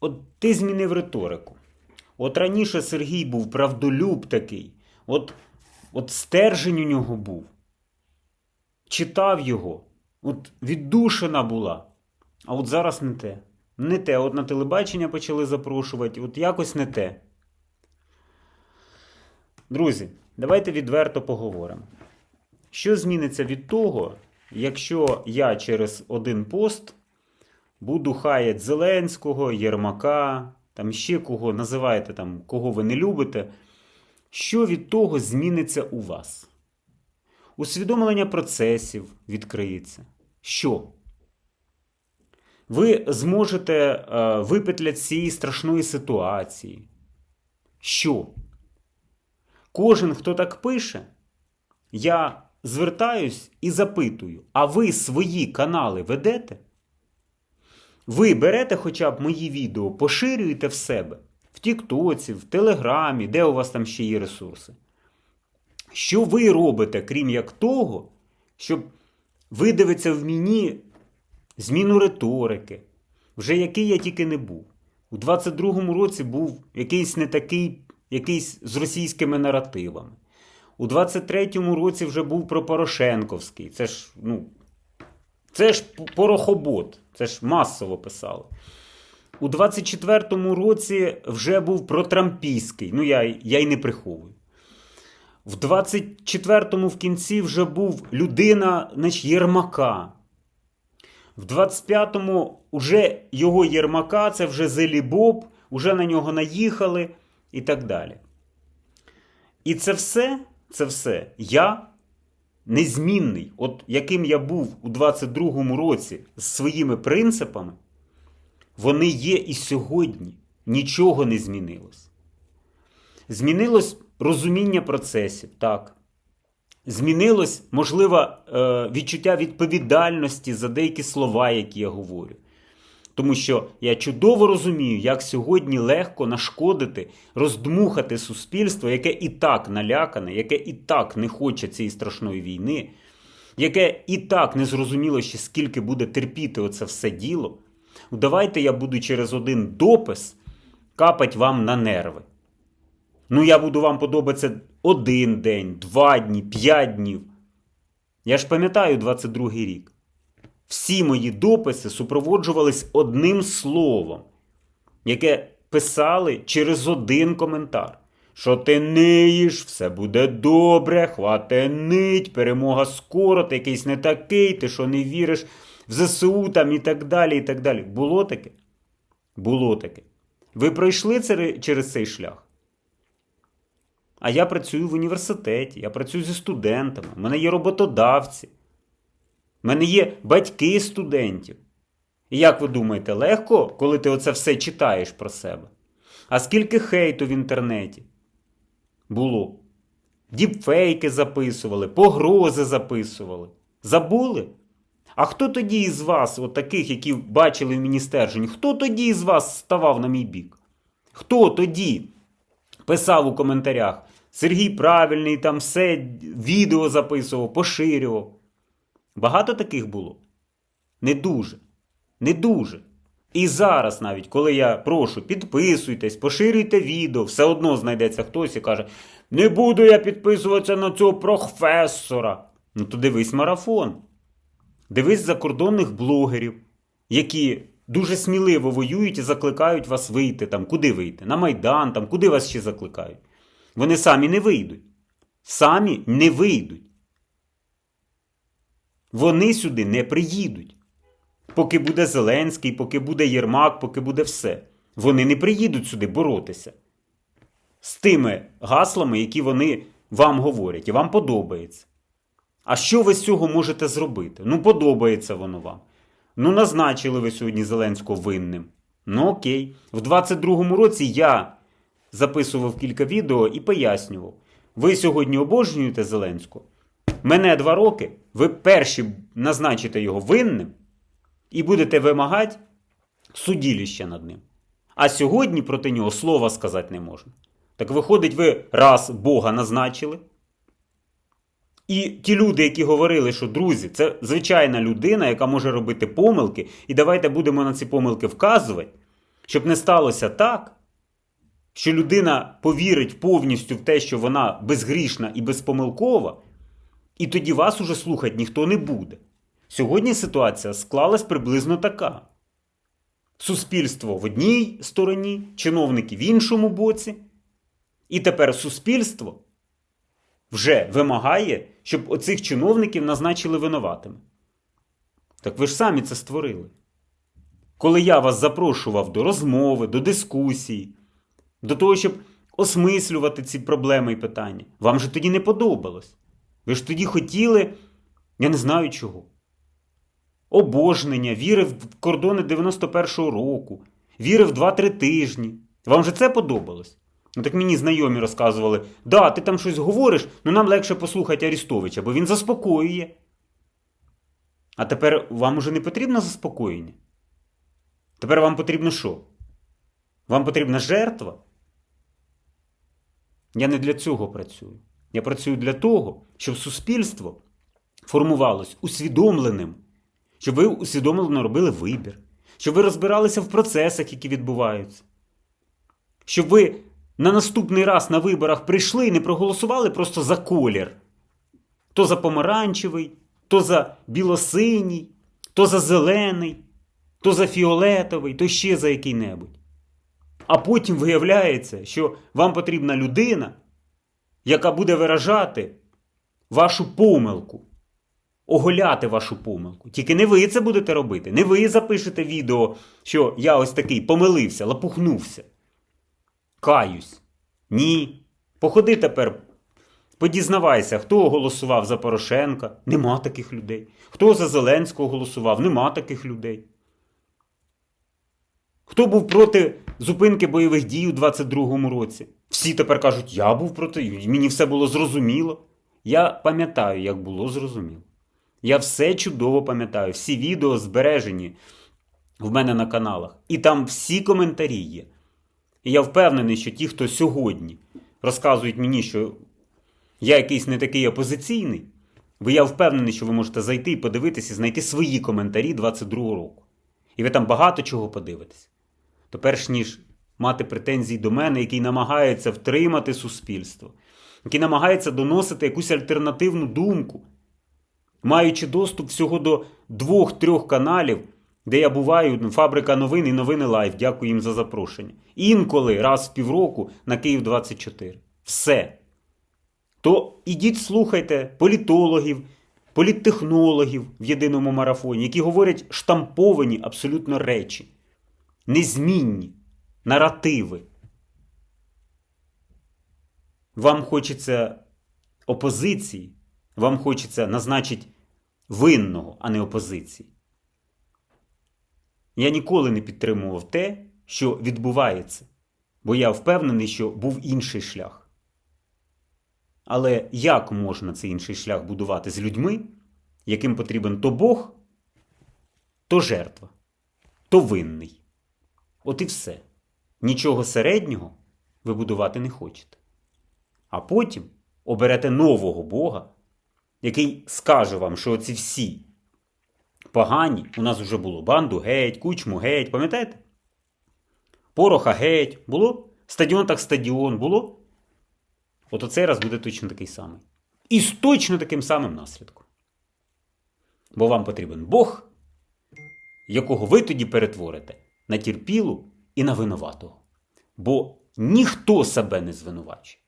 от ти змінив риторику. От раніше Сергій був правдолюб такий, от, от стержень у нього був. Читав його, от віддушина була. А от зараз не те. Не те. От на телебачення почали запрошувати, от якось не те. Друзі, давайте відверто поговоримо. Що зміниться від того, якщо я через один пост буду хаяти Зеленського, Єрмака, там ще кого називаєте, там, кого ви не любите, що від того зміниться у вас? Усвідомлення процесів відкриється. Що? Ви зможете е, випетляти з цієї страшної ситуації. Що? Кожен, хто так пише, я звертаюсь і запитую: а ви свої канали ведете? Ви берете хоча б мої відео, поширюєте в себе в Тіктоці, в Телеграмі, де у вас там ще є ресурси. Що ви робите, крім як того, щоб видивиться в мені зміну риторики, вже який я тільки не був. У 22-му році був якийсь не такий, якийсь з російськими наративами. У 23-му році вже був пропорошенковський. Це ж, ну, це ж порохобот, це ж масово писали. У 24-му році вже був протрампійський. Ну, я, я й не приховую. В 24-му в кінці вже був людина значить, Єрмака. В 25-му уже його Єрмака, це вже Зелі Боб, уже на нього наїхали і так далі. І це все, це все я незмінний, от яким я був у 22-му році з своїми принципами, вони є і сьогодні. Нічого не змінилось. Змінилось розуміння процесів, так. Змінилось, можливо, е, відчуття відповідальності за деякі слова, які я говорю. Тому що я чудово розумію, як сьогодні легко нашкодити, роздмухати суспільство, яке і так налякане, яке і так не хоче цієї страшної війни, яке і так не зрозуміло ще скільки буде терпіти оце все діло. Ну, Давайте я буду через один допис капать вам на нерви. Ну, я буду вам подобатися один день, два дні, п'ять днів. Я ж пам'ятаю 22-й рік. Всі мої дописи супроводжувались одним словом, яке писали через один коментар. Що ти ниєш, все буде добре, хвате нить, перемога скоро, ти якийсь не такий, ти що не віриш в ЗСУ там і так далі. і так далі. Було таке? Було таке. Ви пройшли через цей шлях? А я працюю в університеті, я працюю зі студентами, у мене є роботодавці, у мене є батьки студентів. І як ви думаєте, легко, коли ти оце все читаєш про себе? А скільки хейту в інтернеті було? Діпфейки записували, погрози записували. Забули? А хто тоді із вас, от таких, які бачили в мені стержень, хто тоді із вас ставав на мій бік? Хто тоді писав у коментарях? Сергій правильний, там все відео записував, поширював. Багато таких було? Не дуже. Не дуже. І зараз навіть, коли я прошу, підписуйтесь, поширюйте відео, все одно знайдеться хтось і каже: Не буду я підписуватися на цього професора. Ну то дивись марафон. Дивись закордонних блогерів, які дуже сміливо воюють і закликають вас вийти там, куди вийти? На Майдан, там, куди вас ще закликають? Вони самі не вийдуть. Самі не вийдуть. Вони сюди не приїдуть. Поки буде Зеленський, поки буде Єрмак, поки буде все. Вони не приїдуть сюди боротися з тими гаслами, які вони вам говорять, і вам подобається. А що ви з цього можете зробити? Ну, подобається воно вам. Ну, назначили ви сьогодні Зеленського винним. Ну окей. В 22-му році я записував кілька відео і пояснював. Ви сьогодні обожнюєте Зеленського. Мене два роки, ви перші назначите його винним і будете вимагати суділіща над ним. А сьогодні проти нього слова сказати не можна. Так виходить, ви раз Бога назначили. І ті люди, які говорили, що друзі, це звичайна людина, яка може робити помилки, і давайте будемо на ці помилки вказувати, Щоб не сталося так, що людина повірить повністю в те, що вона безгрішна і безпомилкова, і тоді вас уже слухати ніхто не буде. Сьогодні ситуація склалась приблизно така: суспільство в одній стороні, чиновники в іншому боці, і тепер суспільство вже вимагає, щоб оцих чиновників назначили винуватими. Так ви ж самі це створили. Коли я вас запрошував до розмови, до дискусії, до того, щоб осмислювати ці проблеми і питання, вам же тоді не подобалось. Ви ж тоді хотіли, я не знаю чого. Обожнення, віри в кордони 91-го року, віри в 2-3 тижні. Вам же це подобалось? Ну так мені знайомі розказували: да, ти там щось говориш, ну нам легше послухати Арістовича, бо він заспокоює. А тепер вам уже не потрібно заспокоєння? Тепер вам потрібно що? Вам потрібна жертва? Я не для цього працюю. Я працюю для того, щоб суспільство формувалось усвідомленим, щоб ви усвідомлено робили вибір, щоб ви розбиралися в процесах, які відбуваються, щоб ви на наступний раз на виборах прийшли і не проголосували просто за колір. То за помаранчевий, то за білосиній, то за зелений, то за фіолетовий, то ще за який-небудь. А потім виявляється, що вам потрібна людина, яка буде виражати вашу помилку, оголяти вашу помилку. Тільки не ви це будете робити. Не ви запишете відео, що я ось такий помилився, лопухнувся. Каюсь. Ні. Походи тепер, подізнавайся, хто голосував за Порошенка. Нема таких людей. Хто за Зеленського голосував, нема таких людей. Хто був проти зупинки бойових дій у 22-му році? Всі тепер кажуть, я був проти, мені все було зрозуміло. Я пам'ятаю, як було зрозуміло. Я все чудово пам'ятаю, всі відео збережені в мене на каналах. І там всі коментарі є. І я впевнений, що ті, хто сьогодні розказують мені, що я якийсь не такий опозиційний, бо я впевнений, що ви можете зайти і подивитися і знайти свої коментарі 22-го року. І ви там багато чого подивитесь. То перш ніж мати претензії до мене, який намагається втримати суспільство, який намагається доносити якусь альтернативну думку, маючи доступ всього до двох-трьох каналів, де я буваю, фабрика новин і новини Лайв, дякую їм за запрошення. Інколи раз в півроку на Київ 24. Все. То ідіть слухайте політологів, політтехнологів в єдиному марафоні, які говорять штамповані абсолютно речі, незмінні, наративи. Вам хочеться опозиції, вам хочеться назначити винного, а не опозиції. Я ніколи не підтримував те, що відбувається, бо я впевнений, що був інший шлях. Але як можна цей інший шлях будувати з людьми, яким потрібен то Бог, то жертва, то винний? От і все. Нічого середнього ви будувати не хочете. А потім оберете нового Бога, який скаже вам, що оці всі погані, у нас вже було банду геть, кучму геть, пам'ятаєте? Пороха геть, було? Стадіон так стадіон було. От оцей раз буде точно такий самий. І з точно таким самим наслідком. Бо вам потрібен Бог, якого ви тоді перетворите на терпілу і на винуватого. Бо ніхто себе не звинувачує.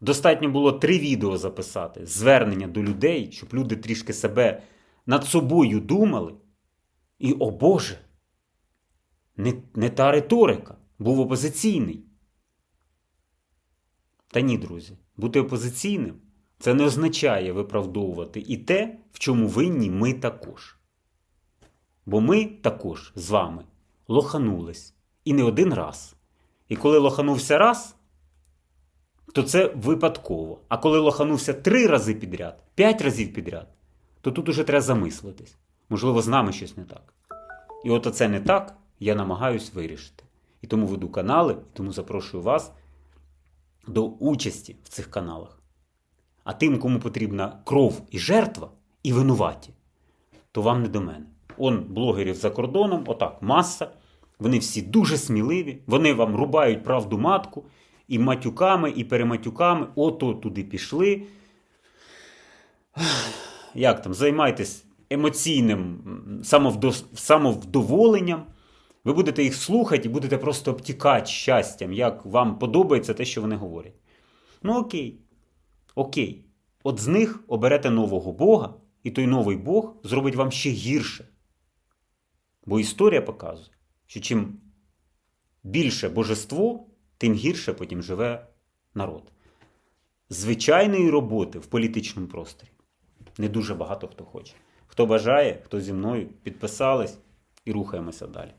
Достатньо було три відео записати, звернення до людей, щоб люди трішки себе над собою думали. І, о Боже, не, не та риторика, був опозиційний. Та ні, друзі, бути опозиційним це не означає виправдовувати і те, в чому винні ми також. Бо ми також з вами лоханулись і не один раз. І коли лоханувся раз, то це випадково. А коли лоханувся три рази підряд, п'ять разів підряд, то тут уже треба замислитись. Можливо, з нами щось не так. І от оце не так я намагаюсь вирішити. І тому веду канали, і тому запрошую вас до участі в цих каналах. А тим, кому потрібна кров і жертва, і винуваті, то вам не до мене. Он блогерів за кордоном, отак, маса. Вони всі дуже сміливі, вони вам рубають правду матку і матюками, і перематюками. Ото туди пішли. Як там, займайтесь емоційним самовдоволенням. Ви будете їх слухати і будете просто обтікати щастям, як вам подобається те, що вони говорять. Ну окей. Окей. От з них оберете нового Бога, і той новий Бог зробить вам ще гірше. Бо історія показує, що чим більше божество, тим гірше потім живе народ. Звичайної роботи в політичному просторі не дуже багато хто хоче. Хто бажає, хто зі мною, підписались і рухаємося далі.